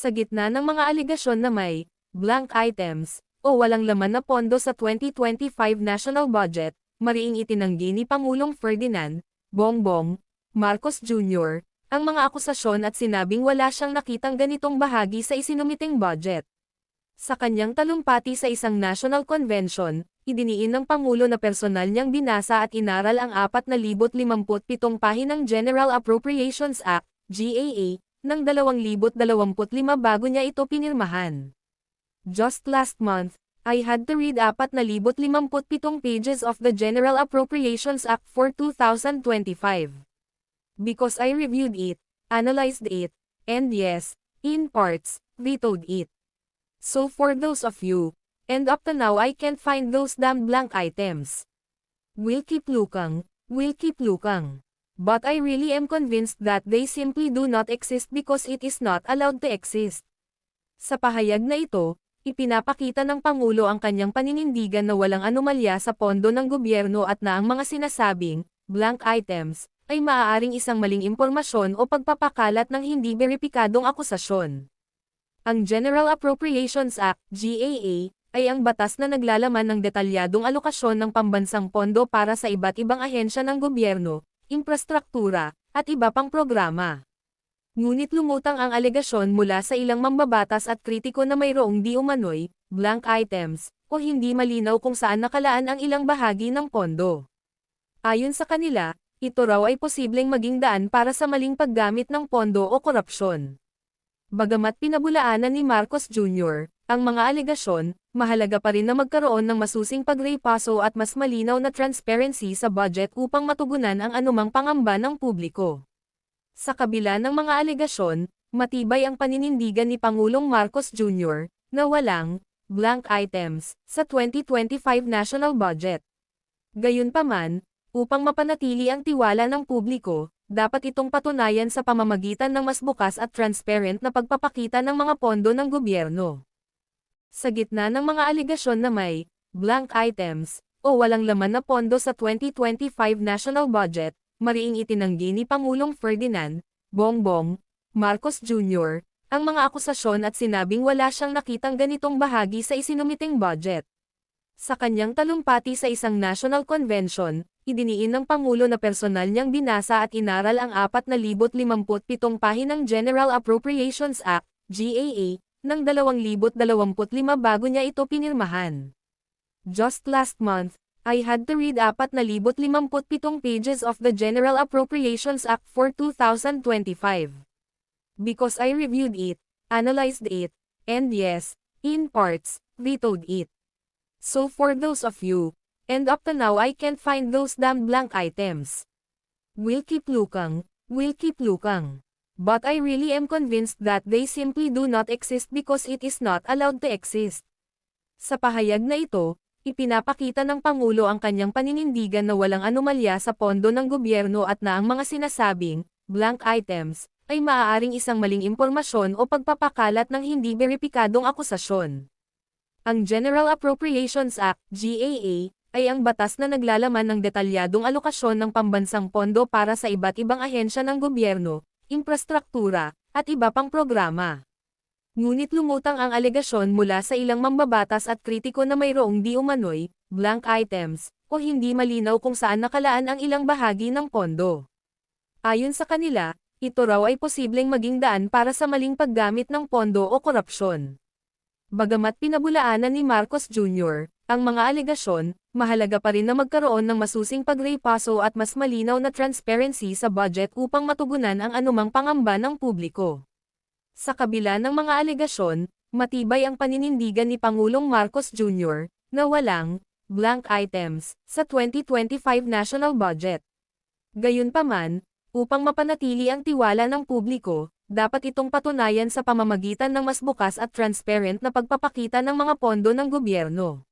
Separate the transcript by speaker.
Speaker 1: Sa gitna ng mga aligasyon na may blank items o walang laman na pondo sa 2025 national budget, mariing itinanggi ni Pangulong Ferdinand Bongbong Marcos Jr. ang mga akusasyon at sinabing wala siyang nakitang ganitong bahagi sa isinumiting budget. Sa kanyang talumpati sa isang national convention, idiniin ng Pangulo na personal niyang binasa at inaral ang 4,057 pahinang General Appropriations Act, GAA, ng 2025 bago niya ito pinirmahan. Just last month, I had to read 4,057 pages of the General Appropriations Act for 2025. Because I reviewed it, analyzed it, and yes, in parts, vetoed it. So for those of you, and up to now I can't find those damn blank items. We'll keep looking, we'll keep looking. But I really am convinced that they simply do not exist because it is not allowed to exist. Sa pahayag na ito, ipinapakita ng Pangulo ang kanyang paninindigan na walang anomalya sa pondo ng gobyerno at na ang mga sinasabing, blank items, ay maaaring isang maling impormasyon o pagpapakalat ng hindi beripikadong akusasyon. Ang General Appropriations Act, GAA, ay ang batas na naglalaman ng detalyadong alokasyon ng pambansang pondo para sa iba't ibang ahensya ng gobyerno, infrastruktura, at iba pang programa. Ngunit lumutang ang alegasyon mula sa ilang mambabatas at kritiko na mayroong di umano'y, blank items, o hindi malinaw kung saan nakalaan ang ilang bahagi ng pondo. Ayon sa kanila, ito raw ay posibleng maging daan para sa maling paggamit ng pondo o korupsyon. Bagamat pinabulaanan ni Marcos Jr., ang mga alegasyon, mahalaga pa rin na magkaroon ng masusing pagrepaso at mas malinaw na transparency sa budget upang matugunan ang anumang pangamba ng publiko. Sa kabila ng mga alegasyon, matibay ang paninindigan ni Pangulong Marcos Jr. na walang blank items sa 2025 national budget. Gayunpaman, upang mapanatili ang tiwala ng publiko, dapat itong patunayan sa pamamagitan ng mas bukas at transparent na pagpapakita ng mga pondo ng gobyerno. Sa gitna ng mga aligasyon na may blank items o walang laman na pondo sa 2025 national budget, mariing itinanggi ni Pangulong Ferdinand, Bongbong, Marcos Jr., ang mga akusasyon at sinabing wala siyang nakitang ganitong bahagi sa isinumiting budget. Sa kanyang talumpati sa isang national convention, idiniin ng Pangulo na personal niyang binasa at inaral ang 4,057 pahinang General Appropriations Act, GAA, ng 2025 bago niya ito pinirmahan. Just last month, I had to read 4,057 pages of the General Appropriations Act for 2025. Because I reviewed it, analyzed it, and yes, in parts, vetoed it. So for those of you, and up to now I can't find those damn blank items. We'll keep looking, we'll keep looking. But I really am convinced that they simply do not exist because it is not allowed to exist. Sa pahayag na ito, Ipinapakita ng Pangulo ang kanyang paninindigan na walang anomalya sa pondo ng gobyerno at na ang mga sinasabing, blank items, ay maaaring isang maling impormasyon o pagpapakalat ng hindi beripikadong akusasyon. Ang General Appropriations Act, GAA, ay ang batas na naglalaman ng detalyadong alokasyon ng pambansang pondo para sa iba't ibang ahensya ng gobyerno, infrastruktura, at iba pang programa. Ngunit lumutang ang alegasyon mula sa ilang mambabatas at kritiko na mayroong di umano'y, blank items, o hindi malinaw kung saan nakalaan ang ilang bahagi ng pondo. Ayon sa kanila, ito raw ay posibleng maging daan para sa maling paggamit ng pondo o korupsyon. Bagamat pinabulaanan ni Marcos Jr., ang mga alegasyon, mahalaga pa rin na magkaroon ng masusing pagrepaso at mas malinaw na transparency sa budget upang matugunan ang anumang pangamba ng publiko. Sa kabila ng mga alegasyon, matibay ang paninindigan ni Pangulong Marcos Jr. na walang blank items sa 2025 national budget. Gayunpaman, upang mapanatili ang tiwala ng publiko, dapat itong patunayan sa pamamagitan ng mas bukas at transparent na pagpapakita ng mga pondo ng gobyerno.